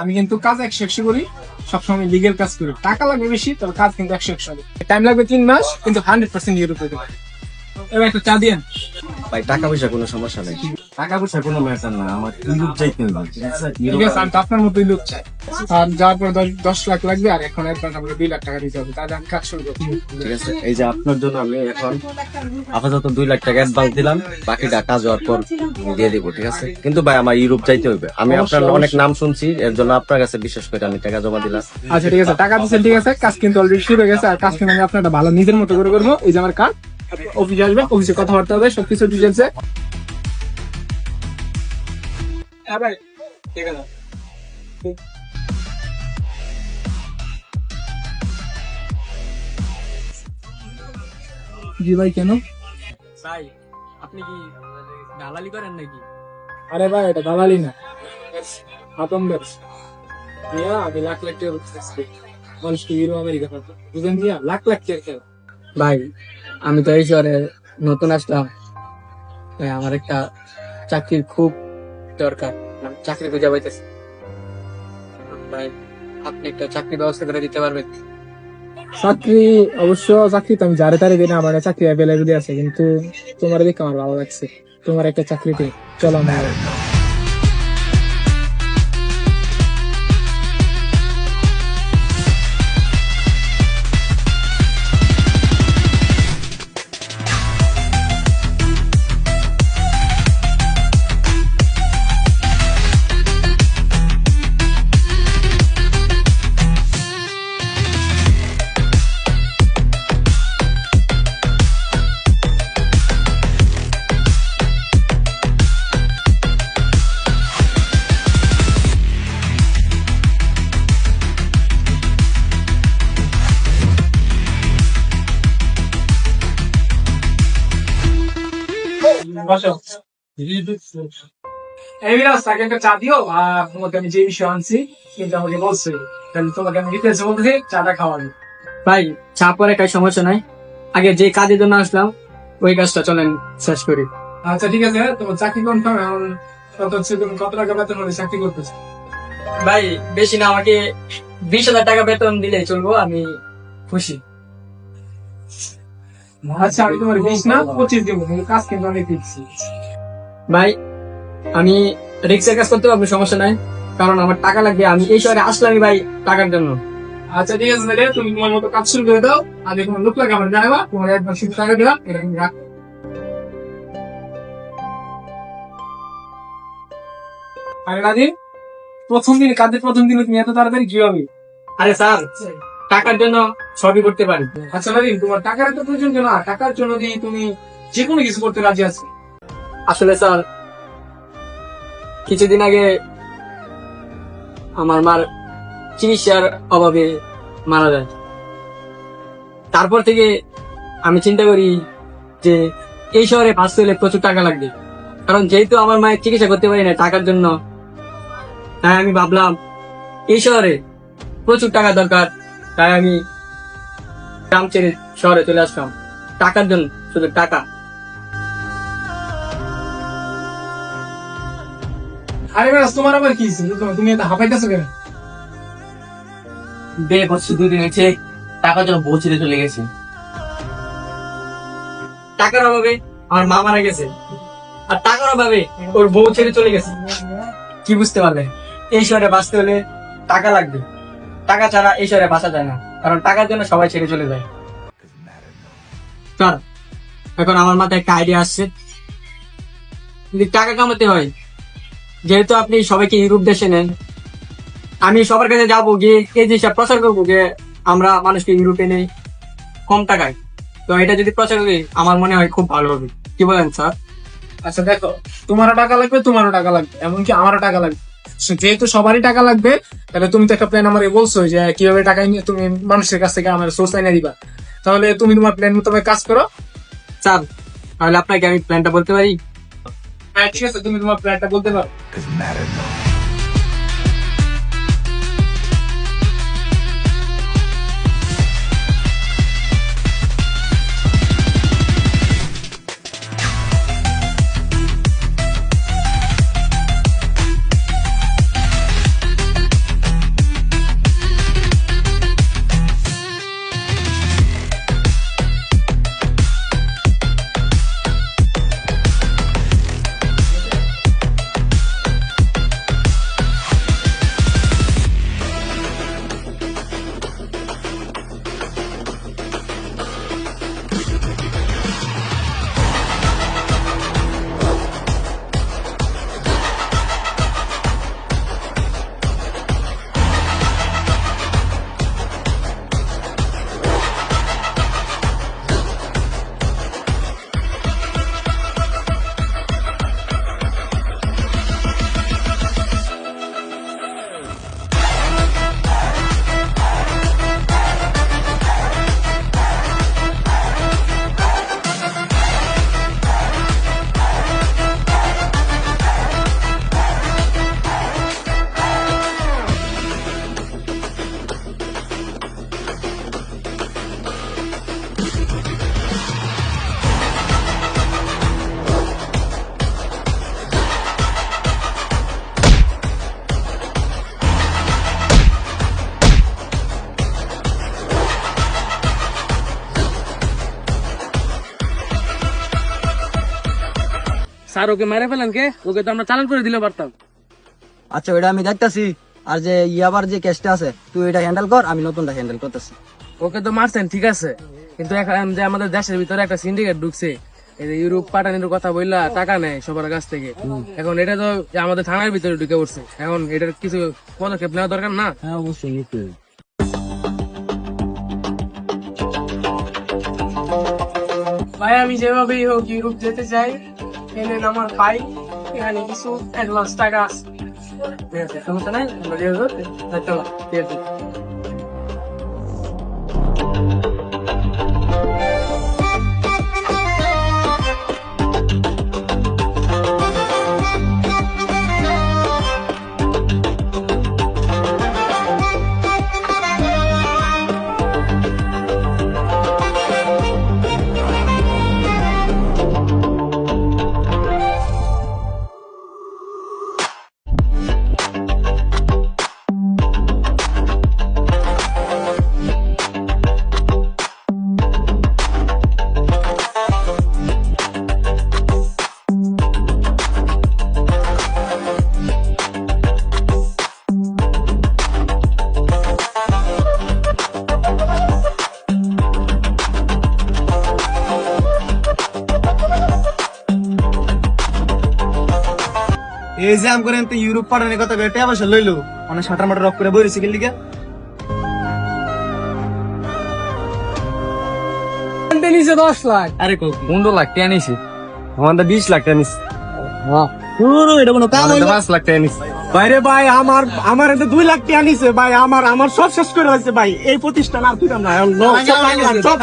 আমি কিন্তু কাজ একশো একশো করি, সবসময় লিগের কাজ করি। টাকা লাগবে বেশি, তবে কাজ কিন্তু একশো একশো টাইম লাগবে তিন মাস, কিন্তু হান্ড্রেড পার্সেন্ট ইউরোপ এবার একটা চা দিয়ে ভাই, টাকা পয়সা কোনো সমস্যা নেই। টাকা পয়সা কোনো ম্যাটার না আমার ইউরোপ হবে ঠিক আছে? ঠিক আছে আমি তো আপনার মতোই লোক চাই। আর যাওয়ার পরে দশ দশ লাখ লাগবে আর এখন আমাকে দুই লাখ টাকা দিতে হবে তাহলে আমি কাজ শুরু ঠিক আছে এই যে আপনার জন্য আমি এখন আপাতত দুই লাখ টাকা অ্যাডভান্স দিলাম বাকিটা কাজ হওয়ার পর দিয়ে দিব ঠিক আছে? কিন্তু ভাই আমার ইউরোপ যাইতে হবে আমি আপনার অনেক নাম শুনছি এর জন্য আপনার কাছে বিশেষ করে আমি টাকা জমা দিলাম। আচ্ছা ঠিক আছে টাকা দিচ্ছেন ঠিক আছে কাজ কিন্তু অলরেডি শুরু হয়ে গেছে আর কাজ কিন্তু আমি আপনার ভালো নিজের মতো করে করব। এই যে আমার কাজ অফিসে আসবেন অফিসে কথাবার্তা হবে সবকিছু ডিটেলসে ঠিক আছে। জি ভাই কেন? ভাই আপনি কি দালালি করেন নাকি? আরে ভাই এটা দালালি না। হাতম ব্যবসা দিয়া আমি লাখ লাখ টাকা মানুষকে ইউরো আমেরিকা বুঝলেন দিয়া? লাখ লাখ টাকা খেলো। ভাই আমি তো এই শহরে নতুন আসলাম। ভাই আমার একটা চাকরির খুব দরকার। চাকরি খুঁজে পাইতেছি। ভাই, আপনি একটা চাকরি ব্যবস্থা করে দিতে পারবেন। চাকরি, অবশ্য চাকরি তো আমি যারে তারে দিই না, আমার চাকরি অ্যাভেলেবেল আছে, কিন্তু তোমার দেখে আমার ভালো লাগছে। তোমার একটা চাকরিতে চলো আমার। এই বিরাজ তাকে একটা চা দিও আর তোমাকে আমি যে বিষয় আনছি কিন্তু আমাকে বলছে। তাহলে তোমাকে আমি ডিটেলসে বলতেছি চাটা খাওয়াবো। ভাই চা পরে কাজ সমস্যা নাই। আগে যে কাজের জন্য আসলাম ওই কাজটা চলেন শেষ করি। আচ্ছা ঠিক আছে তোমার চাকরি কনফার্ম এখন কত হচ্ছে তুমি কত টাকা বেতন হলে চাকরি করতেছো? ভাই বেশি না আমাকে বিশ হাজার টাকা বেতন দিলে চলবো আমি খুশি। আচ্ছা আমি তোমার বিশ না পঁচিশ দেবো কিন্তু কাজ কিন্তু অনেক দিচ্ছি। ভাই আমি রিক্সের কাজ করতে পারব সমস্যা নাই। কারণ আমার টাকা লাগবে আমি এই শহরে আসলামই ভাই টাকার জন্য। আচ্ছা ঠিক আছে তাহলে তুমি তোমার মতো কাজ শুরু করে দাও। তোমার লোক লাগে আমার জানাবা তোমার একবার শুধু টাকা দিলাম এটা রাখো। আরে নাদিম প্রথম দিন কাজের প্রথম দিন তুমি এত তাড়াতাড়ি কি হবে আরে স্যার টাকার জন্য সবই করতে পারি। আচ্ছা নাদিম তোমার টাকার এত প্রয়োজন কেন? টাকার জন্য দিয়ে তুমি যে কোনো কিছু করতে রাজি আছো? আসলে স্যার কিছুদিন আগে আমার মার চিকিৎসার অভাবে মারা যায়। তারপর থেকে আমি চিন্তা করি যে এই শহরে বাঁচতে হলে প্রচুর টাকা লাগবে। কারণ যেহেতু আমার মায়ের চিকিৎসা করতে পারি না টাকার জন্য তাই আমি ভাবলাম এই শহরে প্রচুর টাকা দরকার। তাই আমি গ্রাম ছেড়ে শহরে চলে আসলাম। টাকার জন্য শুধু টাকা। আরে ব্যাস তোমার আবার কি ছিল? তুমি- এত হাঁপাইতেছো কেন? বিয়ে করছি দুদিন হয়েছে টাকার জন্য বউ ছেড়ে চলে গেছে। টাকার অভাবে আমার মা মারা গেছে। আর টাকার অভাবে ওর বউ ছেড়ে চলে গেছে। কি বুঝতে পারলে? এই শহরে বাঁচতে হলে টাকা লাগবে। টাকা ছাড়া এই শহরে বাঁচা যায় না। কারণ টাকার জন্য সবাই ছেড়ে চলে যায়। স্যার এখন আমার মাথায় একটা আইডিয়া আসছে। যদি টাকা কামাতে হয়, যেহেতু আপনি সবাইকে ইউরোপ দেশে নেন, আমি সবার কাছে যাব গিয়ে, এই জিনিসটা প্রচার করব যে আমরা মানুষকে ইউরোপে নেই, কম টাকায়। তো এটা যদি প্রচার করি, আমার মনে হয় খুব ভালো হবে। কি বলেন, স্যার? আচ্ছা দেখো, তোমারও টাকা লাগবে, তোমারও টাকা লাগবে, এমনকি আমারও টাকা লাগবে। যেহেতু সবারই টাকা লাগবে তাহলে তুমি তো একটা প্ল্যান আমার বলছো যে কীভাবে টাকা নিয়ে তুমি মানুষের কাছ থেকে আমার সোর্স এনে দিবা। তাহলে তুমি তোমার প্ল্যান মোতাবেক কাজ করো। চাল তাহলে আপনাকে আমি প্ল্যানটা বলতে পারি? হ্যাঁ ঠিক আছে তুমি তোমার প্ল্যানটা বলতে পারো। স্যার ওকে মেরে ফেলেন কে? ওকে তো আমরা চালান করে দিলে পারতাম। আচ্ছা ওইটা আমি দেখতাছি। আর যে ইয়াবার যে কেসটা আছে তুই এটা হ্যান্ডেল কর আমি নতুনটা হ্যান্ডেল করতেছি। ওকে তো মারছেন ঠিক আছে। কিন্তু এখন যে আমাদের দেশের ভিতরে একটা সিন্ডিকেট ঢুকছে এই যে ইউরোপ পাঠানোর কথা বললা টাকা নেয় সবার কাছ থেকে। এখন এটা তো আমাদের থানার ভিতরে ঢুকে পড়ছে। এখন এটার কিছু পদক্ষেপ নেওয়া দরকার না? হ্যাঁ অবশ্যই ভাই আমি যেভাবেই হোক ইউরোপ যেতে চাই এনেন আমার ভাই, এখানে কিছু অ্যাডভান্স টাকা আছে। ঠিক আছে, সমস্যা নাই, আমরা দিয়ে ঠিক আছে এই যে আম করেন তো ইউরোপ পাঠানোর কথা বেটে আবার লইলো। অনেক সাঁটার মাটার রক করে বইরেছে গেলি গা নিচে দশ লাখ। আরে কো? পনেরো লাখ টাকা নিছি। আমাদের বিশ লাখ টাকা নিছি। পুরো এটা কোনো কাম হইল? পাঁচ লাখ টাকা নিছি। বাইরে ভাই আমার আমার এতে দুই লাখ টাকা নিছে ভাই আমার আমার সব শেষ করে হয়েছে ভাই। এই প্রতিষ্ঠান আর না সব